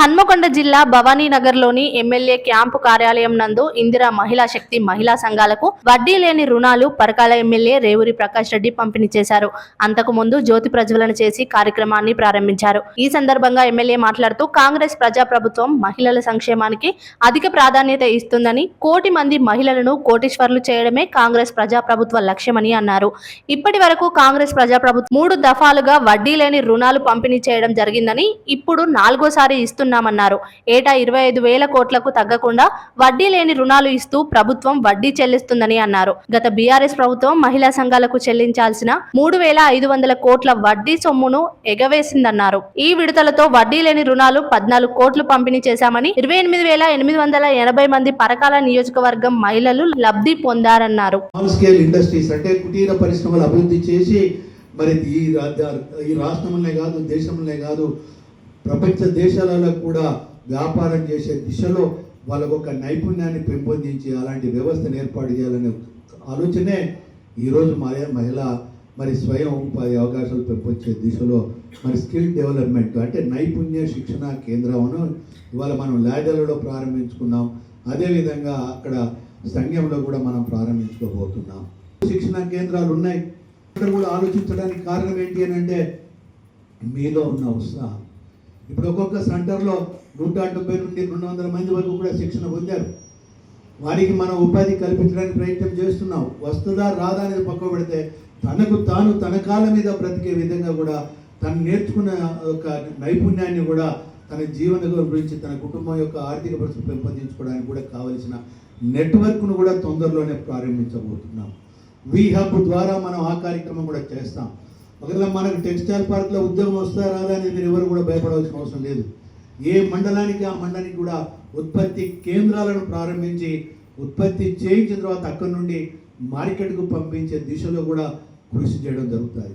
హన్మకొండ జిల్లా భవానీనగర్లోని MLA camp కార్యాలయం నందు ఇందిరా మహిళా శక్తి మహిళా సంఘాలకు వడ్డీ లేని రుణాలు పరకాల ఎమ్మెల్యే రేవూరి ప్రకాష్ రెడ్డి పంపిణీ చేశారు. అంతకు ముందు జ్యోతి ప్రజ్వలన చేసి కార్యక్రమాన్ని ప్రారంభించారు. ఈ సందర్భంగా ఎమ్మెల్యే మాట్లాడుతూ కాంగ్రెస్ ప్రజాప్రభుత్వం మహిళల సంక్షేమానికి అధిక ప్రాధాన్యత ఇస్తుందని కోటి మంది మహిళలను కోటీశ్వర్లు చేయడమే కాంగ్రెస్ ప్రజాప్రభుత్వ లక్ష్యమని అన్నారు. ఇప్పటి వరకు కాంగ్రెస్ ప్రజాప్రభుత్వం మూడు దఫాలుగా వడ్డీ లేని రుణాలు పంపిణీ చేయడం జరిగిందని ఇప్పుడు నాలుగోసారి ఇస్తున్న చేస్తున్నామన్నారు. ఏటా ఇరవై ఐదు వేల కోట్లకు తగ్గకుండా వడ్డీ లేని రుణాలు ఇస్తూ ప్రభుత్వం వడ్డీ చెల్లిస్తుందని అన్నారు. గత బీఆర్ఎస్ ప్రభుత్వం మహిళా సంఘాలకు చెల్లించాల్సిన మూడు వేల ఐదు వందల కోట్ల వడ్డీ సొమ్మును ఎగవేసిందన్నారు. ఈ విడతలతో వడ్డీ లేని రుణాలు పద్నాలుగు కోట్లు పంపిణీ చేశామని ఇరవై ఎనిమిది వేల ఎనిమిది వందల ఎనభై మంది పరకాల నియోజకవర్గం మహిళలు లబ్ధి పొందారన్నారు. స్కేల్ ఇండస్ట్రీస్ అంటే కుటీర పరిశ్రమలు అభివృద్ధి చేసి మరి ఈ రాష్ట్రంలోనే కాదు దేశంలోనే కాదు ప్రపంచ దేశాలలో కూడా వ్యాపారం చేసే దిశలో వాళ్ళకు ఒక నైపుణ్యాన్ని పెంపొందించి అలాంటి వ్యవస్థను ఏర్పాటు చేయాలనే ఆలోచనే ఈరోజు మహిళ మహిళ మరి స్వయం ఉపాధి అవకాశాలు పెంపొచ్చే దిశలో మరి స్కిల్ డెవలప్మెంట్ అంటే నైపుణ్య శిక్షణ కేంద్రమును ఇవాళ మనం లాడలలో ప్రారంభించుకున్నాం. అదేవిధంగా అక్కడ సంఘంలో కూడా మనం ప్రారంభించుకోబోతున్నాం. శిక్షణ కేంద్రాలు ఉన్నాయి. ఇక్కడ కూడా ఆలోచించడానికి కారణం ఏంటి అని అంటే మీలో ఉన్న ఉత్సాహం. ఇప్పుడు ఒక్కొక్క సెంటర్లో నూట డెబ్బై నుండి రెండు వందల మంది వరకు కూడా శిక్షణ పొందారు. వారికి మనం ఉపాధి కల్పించడానికి ప్రయత్నం చేస్తున్నాం. వస్తుందా రాదా అనేది పక్క పెడితే తనకు తాను తన కాళ్ళ మీద బ్రతికే విధంగా కూడా తను నేర్చుకున్న ఒక నైపుణ్యాన్ని కూడా తన జీవన గురించి తన కుటుంబం యొక్క ఆర్థిక పరిస్థితి పెంపొందించుకోవడానికి కూడా కావలసిన నెట్వర్క్ను కూడా తొందరలోనే ప్రారంభించబోతున్నాం. వీ హబ్ ద్వారా మనం ఆ కార్యక్రమం కూడా చేస్తాం. ఒకవేళ మనకు టెక్స్టైల్ పార్క్లో ఉద్యోగం వస్తా రాదా అని మీరు ఎవరు కూడా భయపడవలసిన అవసరం లేదు. ఏ మండలానికి ఆ మండలానికి కూడా ఉత్పత్తి కేంద్రాలను ప్రారంభించి ఉత్పత్తి చేయించిన తర్వాత అక్కడి నుండి మార్కెట్కు పంపించే దిశలో కూడా కృషి చేయడం జరుగుతుంది.